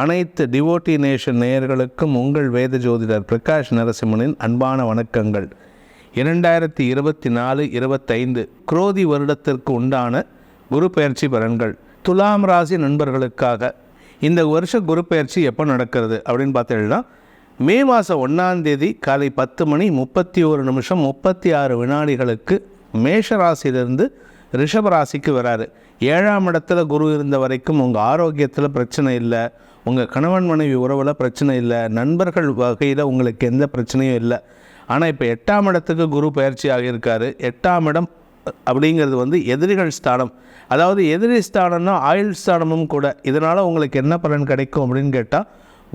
அனைத்து devotee nation நேயர்களுக்கும் உங்கள் வேத ஜோதிடர் பிரகாஷ் நரசிம்மனின் அன்பான வணக்கங்கள். இரண்டாயிரத்தி இருபத்தி நாலு இருபத்தைந்து குரோதி வருடத்திற்கு உண்டான குரு பயிற்சி பலன்கள். துலாம் ராசி நண்பர்களுக்காக இந்த வருஷ குரு பயிற்சி எப்போ நடக்கிறது அப்படின்னு பார்த்தீங்கன்னா மே மாதம் ஒன்றாம் தேதி காலை பத்து மணி முப்பத்தி ஒரு நிமிஷம் முப்பத்தி ஆறு வினாடிகளுக்கு மேஷராசியிலிருந்து ரிஷபராசிக்கு ராசிக்கு வராரு. ஏழாம் இடத்துல குரு இருந்த வரைக்கும் உங்கள் ஆரோக்கியத்தில் பிரச்சனை இல்லை. உங்கள் கணவன் மனைவி உறவில் பிரச்சனை இல்லை. நண்பர்கள் வகையில் உங்களுக்கு எந்த பிரச்சனையும் இல்லை. ஆனால் இப்போ எட்டாம் இடத்துக்கு குரு பயிற்சி ஆகியிருக்காரு. எட்டாம் இடம் அப்படிங்கிறது வந்து எதிரிகள் ஸ்தானம். அதாவது எதிரி ஸ்தானம்னா ஆயுள் ஸ்தானமும் கூட. இதனால் உங்களுக்கு என்ன பலன் கிடைக்கும் அப்படின்னு கேட்டால்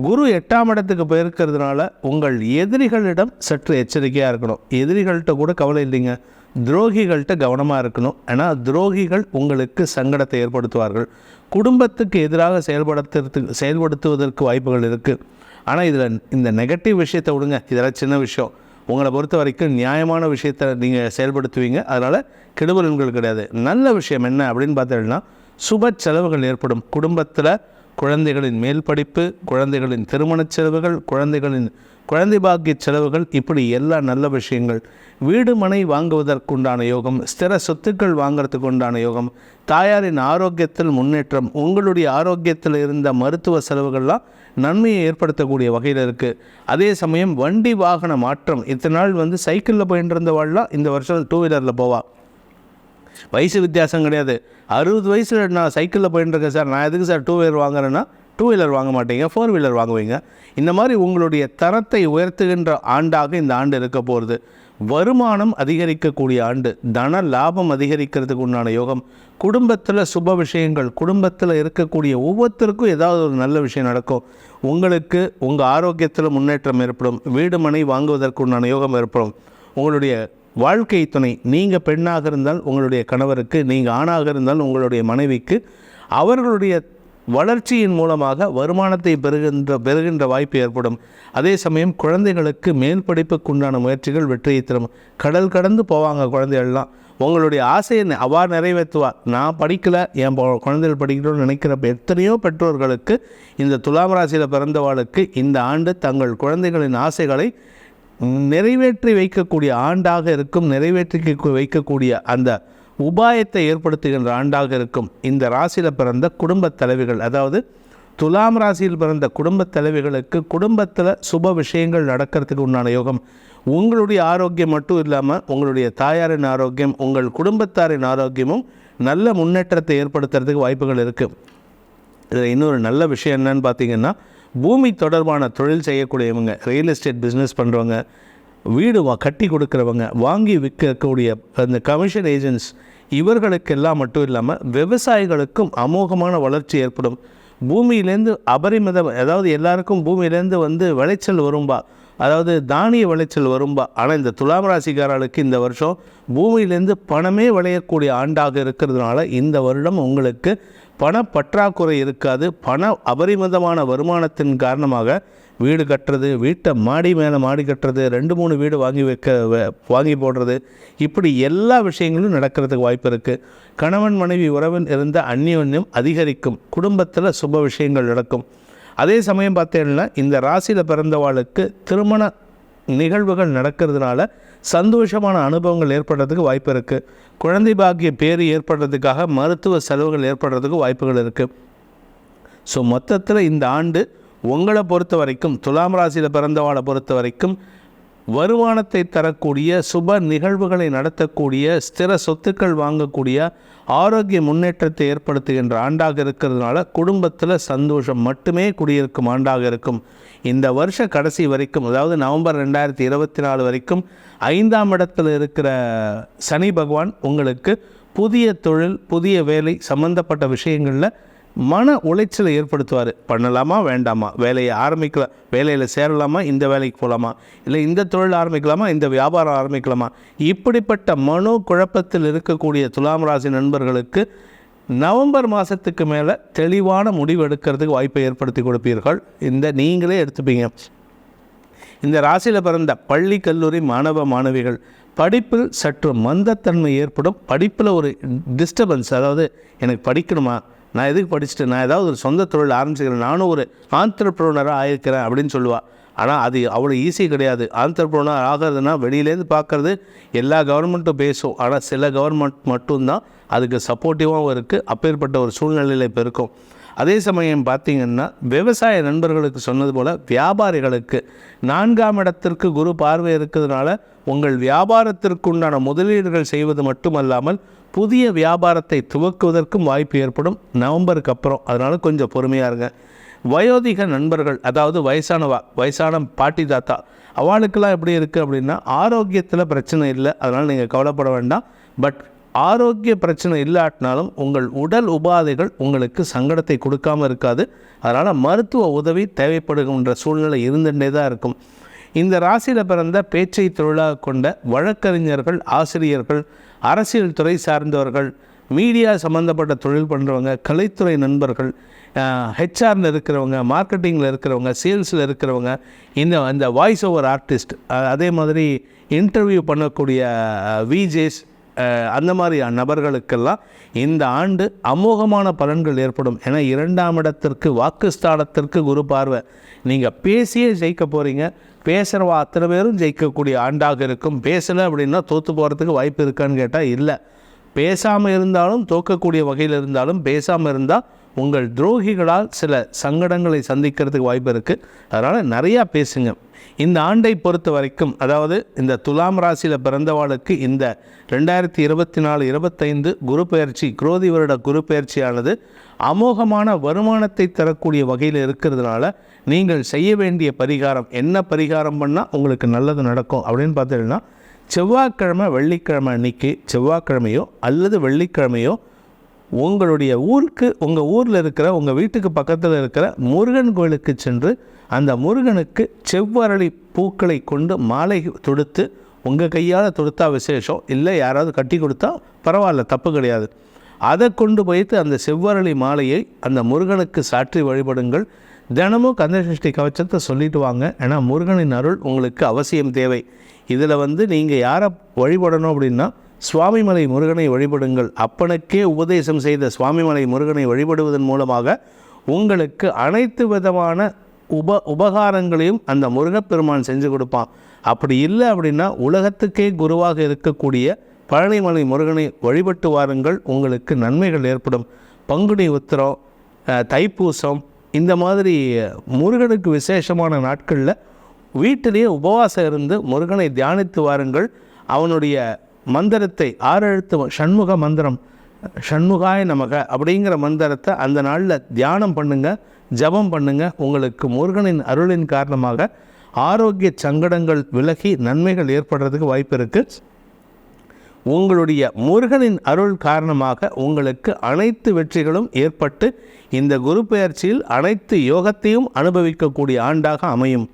குரு எட்டாம் இடத்துக்கு போயிருக்கிறதுனால உங்கள் எதிரிகளிடம் சற்று எச்சரிக்கையாக இருக்கணும். எதிரிகள்கிட்ட கூட கவலை இல்லைங்க. துரோகிகள்கிட்ட கவனமாக இருக்கணும். ஏன்னா துரோகிகள் உங்களுக்கு சங்கடத்தை ஏற்படுத்துவார்கள். குடும்பத்துக்கு எதிராக செயல்படுத்துறதுக்கு செயல்படுத்துவதற்கு வாய்ப்புகள் இருக்குது ஆனால் இதில் இந்த நெகட்டிவ் விஷயத்தை விடுங்க. இதெல்லாம் சின்ன விஷயம். உங்களை பொறுத்த வரைக்கும் நியாயமான விஷயத்தை நீங்கள் செயல்படுத்துவீங்க. அதனால் கெடுபலன்கள் கிடையாது. நல்ல விஷயம் என்ன அப்படின்னு பார்த்தீங்கன்னா சுப செலவுகள் ஏற்படும். குடும்பத்தில் குழந்தைகளின் மேல் படிப்பு குழந்தைகளின் திருமணச் செலவுகள் குழந்தைகளின் குழந்தை பாக்கிய செலவுகள் இப்படி எல்லா நல்ல விஷயங்கள். வீடு மனை வாங்குவதற்குண்டான யோகம் ஸ்திர சொத்துக்கள் வாங்குறதுக்கு உண்டான யோகம் தாயாரின் ஆரோக்கியத்தில் முன்னேற்றம் உங்களுடைய ஆரோக்கியத்தில் இருந்த மருத்துவ செலவுகள்லாம் நன்மையை ஏற்படுத்தக்கூடிய வகையில் இருக்குது அதே சமயம் வண்டி வாகன மாற்றம் இத்தனை நாள் வந்து சைக்கிளில் போயிட்டு இருந்தவாள்லாம் இந்த வருஷம் டூ வீலரில் போவா. வயசு வித்தியாசம் கிடையாது. அறுபது வயசில் நான் சைக்கிளில் போயிட்டுருக்கேன் சார். நான் எதுக்கு சார் டூ வீலர் வாங்குறேன்னா டூ வீலர் வாங்க மாட்டீங்க ஃபோர் வீலர் வாங்குவீங்க. இந்த மாதிரி உங்களுடைய தரத்தை உயர்த்துகின்ற ஆண்டாக இந்த ஆண்டு இருக்க போகிறது வருமானம் அதிகரிக்கக்கூடிய ஆண்டு தன லாபம் அதிகரிக்கிறதுக்கு உண்டான யோகம். குடும்பத்தில் சுப விஷயங்கள் குடும்பத்தில் இருக்கக்கூடிய ஒவ்வொருத்தருக்கும் ஏதாவது ஒரு நல்ல விஷயம் நடக்கும். உங்களுக்கு உங்கள் ஆரோக்கியத்தில் முன்னேற்றம் ஏற்படும். வீடு மனை வாங்குவதற்கு உண்டான யோகம் ஏற்படும். உங்களுடைய வாழ்க்கை துணை. நீங்கள் பெண்ணாக இருந்தால் உங்களுடைய கணவருக்கு நீங்கள் ஆணாக இருந்தால் உங்களுடைய மனைவிக்கு அவர்களுடைய வளர்ச்சியின் மூலமாக வருமானத்தை பெறுகின்ற பெறுகின்ற வாய்ப்பு ஏற்படும். அதே சமயம் குழந்தைகளுக்கு மேல் படிப்புக்குண்டான முயற்சிகள் வெற்றியை தரும். கடல் கடந்து போவாங்க குழந்தைகள்லாம். உங்களுடைய ஆசையை அவா நிறைவேற்றுவா. நான் படிக்கலை என் குழந்தைகள் படிக்கணும்னு நினைக்கிற எத்தனையோ பெற்றோர்களுக்கு இந்த துலாம் ராசியில் பிறந்தவாளுக்கு இந்த ஆண்டு தங்கள் குழந்தைகளின் ஆசைகளை நிறைவேற்றி வைக்கக்கூடிய ஆண்டாக இருக்கும் நிறைவேற்றி வைக்கக்கூடிய அந்த உபாயத்தை ஏற்படுத்துகின்ற ஆண்டாக இருக்கும். இந்த ராசியில் பிறந்த குடும்பத் தலைவிகள் அதாவது துலாம் ராசியில் பிறந்த குடும்பத் தலைவிகளுக்கு குடும்பத்தில் சுப விஷயங்கள் நடக்கிறதுக்கு உண்டான யோகம். உங்களுடைய ஆரோக்கியம் மட்டும் இல்லாமல் உங்களுடைய தாயாரின் ஆரோக்கியம் உங்கள் குடும்பத்தாரின் ஆரோக்கியமும் நல்ல முன்னேற்றத்தை ஏற்படுத்துறதுக்கு வாய்ப்புகள் இருக்குது இதில் இன்னொரு நல்ல விஷயம் என்னன்னு பார்த்தீங்கன்னா பூமி தொடர்பான தொழில் செய்யக்கூடியவங்க ரியல் எஸ்டேட் பிஸ்னஸ் பண்ணுறவங்க வீடு வா கட்டி கொடுக்குறவங்க வாங்கி விற்கக்கூடிய அந்த கமிஷன் ஏஜென்ட்ஸ் இவர்களுக்கெல்லாம் மட்டும் இல்லாமல் விவசாயிகளுக்கும் அமோகமான வளர்ச்சி ஏற்படும். பூமியிலேருந்து அபரிமிதம் அதாவது எல்லாருக்கும் பூமியிலேருந்து வந்து விளைச்சல் வரும்பா அதாவது தானிய விளைச்சல் வரும்பா. ஆனால் இந்த துலாம் ராசிக்காரர்களுக்கு இந்த வருஷம் பூமியிலேருந்து பணமே விளையக்கூடிய ஆண்டாக இருக்கிறதுனால இந்த வருடம் உங்களுக்கு பண பற்றாக்குறை இருக்காது. பண அபரிமிதமான வருமானத்தின் காரணமாக வீடு கட்டுறது வீட்டை மாடி மேலே மாடி கட்டுறது ரெண்டு மூணு வீடு வாங்கி வைக்க வ- வாங்கி போடுறது. இப்படி எல்லா விஷயங்களும் நடக்கிறதுக்கு வாய்ப்பு இருக்குது கணவன் மனைவி உறவில் இருந்த அந்யோன்யம் அதிகரிக்கும். குடும்பத்தில் சுப விஷயங்கள் நடக்கும். அதே சமயம் பார்த்தீங்கன்னா இந்த ராசியில் பிறந்தவாளுக்கு திருமண நிகழ்வுகள் நடக்கிறதுனால சந்தோஷமான அனுபவங்கள் ஏற்படுறதுக்கு வாய்ப்பு இருக்குது குழந்தை பாக்கிய பேர் ஏற்படுறதுக்காக மருத்துவ செலவுகள் ஏற்படுறதுக்கு வாய்ப்புகள் இருக்குது ஸோ மொத்தத்தில் இந்த ஆண்டு உங்களை பொறுத்த வரைக்கும் துலாம் ராசியில் பிறந்தவாளை பொறுத்த வரைக்கும் வருமானத்தை தரக்கூடிய சுப நிகழ்வுகளை நடத்தக்கூடிய ஸ்திர சொத்துக்கள் வாங்கக்கூடிய ஆரோக்கிய முன்னேற்றத்தை ஏற்படுத்துகின்ற ஆண்டாக இருக்கிறதுனால குடும்பத்தில் சந்தோஷம் மட்டுமே குடியிருக்கும் ஆண்டாக இருக்கும். இந்த வருஷ கடைசி வரைக்கும் அதாவது நவம்பர் ரெண்டாயிரத்தி இருபத்தி நாலு வரைக்கும் ஐந்தாம் இடத்தில் இருக்கிற சனி பகவான் உங்களுக்கு புதிய தொழில் புதிய வேலை சம்பந்தப்பட்ட விஷயங்களில் மன உளைச்சலை ஏற்படுத்துவார். பண்ணலாமா? வேண்டாமா? வேலையை ஆரம்பிக்கலாம் வேலையில் சேரலாமா? இந்த வேலைக்கு போகலாமா இல்லை இந்த தொழில் ஆரம்பிக்கலாமா? இந்த வியாபாரம் ஆரம்பிக்கலாமா? இப்படிப்பட்ட மனோ குழப்பத்தில் இருக்கக்கூடிய துலாம் ராசி நண்பர்களுக்கு நவம்பர் மாதத்துக்கு மேலே தெளிவான முடிவு எடுக்கிறதுக்கு வாய்ப்பை ஏற்படுத்தி கொடுப்பீர்கள். இந்த நீங்களே எடுத்துப்பீங்க. இந்த ராசியில் பிறந்த பள்ளி கல்லூரி மாணவ மாணவிகள் படிப்பில் சற்று மந்தத்தன்மை ஏற்படும். படிப்பில் ஒரு டிஸ்டர்பன்ஸ் அதாவது எனக்கு படிக்கணுமா? நான் எதுக்கு படிச்சுட்டு நான் ஏதாவது ஒரு சொந்த தொழில் ஆரம்பிச்சுக்கிறேன். நானும் ஒரு ஆந்திரப்ரோனராக ஆயிருக்கிறேன் அப்படின்னு சொல்லுவாள் ஆனால் அது அவ்வளோ ஈஸி கிடையாது. ஆந்திரப்ரோனர் ஆகிறதுனா வெளியிலேருந்து பார்க்குறது எல்லா கவர்மெண்ட்டும் பேசும். ஆனால் சில கவர்மெண்ட் மட்டும்தான் அதுக்கு சப்போர்ட்டிவாகவும் இருக்குது அப்பேற்பட்ட ஒரு சூழ்நிலையில் இப்போ இருக்கும். அதே சமயம் பார்த்திங்கன்னா விவசாய நண்பர்களுக்கு சொன்னது போல் வியாபாரிகளுக்கு நான்காம் இடத்திற்கு குரு பார்வை இருக்கிறதுனால உங்கள் வியாபாரத்திற்குண்டான முதலீடுகள் செய்வது மட்டுமல்லாமல் புதிய வியாபாரத்தை துவக்குவதற்கும் வாய்ப்பு ஏற்படும். நவம்பருக்கு அப்புறம். அதனால் கொஞ்சம் பொறுமையாக இருங்க. வயோதிக நண்பர்கள் அதாவது வயசானவா வயசான பாட்டி தாத்தா அவளுக்கெல்லாம் எப்படி இருக்குது அப்படின்னா ஆரோக்கியத்தில் பிரச்சனை இல்லை. அதனால் நீங்கள் கவலைப்பட வேண்டாம். பட் ஆரோக்கிய பிரச்சனை இல்லாட்டினாலும் உங்கள் உடல் உபாதைகள் உங்களுக்கு சங்கடத்தை கொடுக்காம இருக்காது. அதனால் மருத்துவ உதவி தேவைப்படுகின்ற சூழ்நிலை இருந்துகிட்டே தான் இருக்கும். இந்த ராசியில் பிறந்த பேச்சை தொழிலாக கொண்ட வழக்கறிஞர்கள் ஆசிரியர்கள் அரசியல் துறை சார்ந்தவர்கள் மீடியா சம்மந்தப்பட்ட தொழில் பண்ணுறவங்க கலைத்துறை நண்பர்கள் ஹெச்ஆரில் இருக்கிறவங்க மார்க்கெட்டிங்கில் இருக்கிறவங்க சேல்ஸில் இருக்கிறவங்க இந்த அந்த வாய்ஸ் ஓவர் ஆர்டிஸ்ட் அதே மாதிரி இன்டர்வியூ பண்ணக்கூடிய விஜேஸ் அந்த மாதிரி நபர்களுக்கெல்லாம் இந்த ஆண்டு அமோகமான பலன்கள் ஏற்படும். ஏன்னா இரண்டாம் இடத்திற்கு வாக்குஸ்தானத்திற்கு குரு பார்வை. நீங்கள் பேசியே ஜெயிக்க போகிறீங்க பேசுகிறவா அத்தனை பேரும் ஜெயிக்கக்கூடிய ஆண்டாக இருக்கும். பேசலை அப்படின்னா தோற்று போகிறதுக்கு வாய்ப்பு இருக்கான்னு கேட்டால் இல்லை. பேசாமல் இருந்தாலும் தோக்கக்கூடிய வகையில் இருந்தாலும் பேசாமல் இருந்தால் உங்கள் துரோகிகளால் சில சங்கடங்களை சந்திக்கிறதுக்கு வாய்ப்பு இருக்குது அதனால் நிறையா பேசுங்க. இந்த ஆண்டை பொறுத்த வரைக்கும் அதாவது இந்த துலாம் ராசியில் பிறந்தவாளுக்கு இந்த ரெண்டாயிரத்தி இருபத்தி நாலு இருபத்தைந்து குரு பயிற்சி குரோதி வருட குரு பயிற்சியானது அமோகமான வருமானத்தை தரக்கூடிய வகையில் இருக்கிறதுனால நீங்கள் செய்ய வேண்டிய பரிகாரம் என்ன பரிகாரம் பண்ணால் உங்களுக்கு நல்லது நடக்கும் அப்படின்னு பார்த்தீங்கன்னா செவ்வாய்க்கிழமை வெள்ளிக்கிழமை அன்னைக்கு செவ்வாய்க்கிழமையோ அல்லது வெள்ளிக்கிழமையோ உங்களுடைய ஊருக்கு உங்கள் ஊரில் இருக்கிற உங்கள் வீட்டுக்கு பக்கத்தில் இருக்கிற முருகன் கோயிலுக்கு சென்று அந்த முருகனுக்கு செவ்வரளி பூக்களை கொண்டு மாலை தொடுத்து உங்கள் கையால் தொடுத்தா விசேஷம் இல்லை யாராவது கட்டி கொடுத்தா பரவாயில்ல தப்பு கிடையாது. அதை கொண்டு போய்த்து அந்த செவ்வரளி மாலையை அந்த முருகனுக்கு சாற்றி வழிபடுங்கள். தினமும் கந்தசஷ்டி கவச்சத்தை சொல்லிட்டு வாங்க. ஏன்னா முருகனின் அருள் உங்களுக்கு அவசியம் தேவை. இதில் வந்து நீங்கள் யாரை வழிபடணும் அப்படின்னா சுவாமிமலை முருகனை வழிபடுங்கள். அப்பனுக்கே உபதேசம் செய்த சுவாமிமலை முருகனை வழிபடுவதன் மூலமாக உங்களுக்கு அனைத்து விதமான உப உபகாரங்களையும் அந்த முருகப்பெருமான் செஞ்சு கொடுப்பான். அப்படி இல்லை அப்படின்னா உலகத்துக்கே குருவாக இருக்கக்கூடிய பழனிமலை முருகனை வழிபட்டு வாருங்கள் உங்களுக்கு நன்மைகள் ஏற்படும். பங்குனி உத்திரம் தைப்பூசம் இந்த மாதிரி முருகனுக்கு விசேஷமான நாட்களில் வீட்டிலேயே உபவாசம் இருந்து முருகனை தியானித்து வாருங்கள். அவனுடைய மந்திரத்தை ஆறெழுத்து சண்முக மந்திரம் ஷண்முகாய நமக அப்படிங்கிற மந்திரத்தை அந்த நாளில் தியானம் பண்ணுங்கள் ஜபம் பண்ணுங்கள் உங்களுக்கு முருகனின் அருளின் காரணமாக ஆரோக்கிய சங்கடங்கள் விலகி நன்மைகள் ஏற்படுறதுக்கு வாய்ப்பு இருக்குது உங்களுடைய முருகனின் அருள் காரணமாக உங்களுக்கு அனைத்து வெற்றிகளும் ஏற்பட்டு இந்த குரு பெயர்ச்சியில் அனைத்து யோகத்தையும் அனுபவிக்கக்கூடிய ஆண்டாக அமையும்.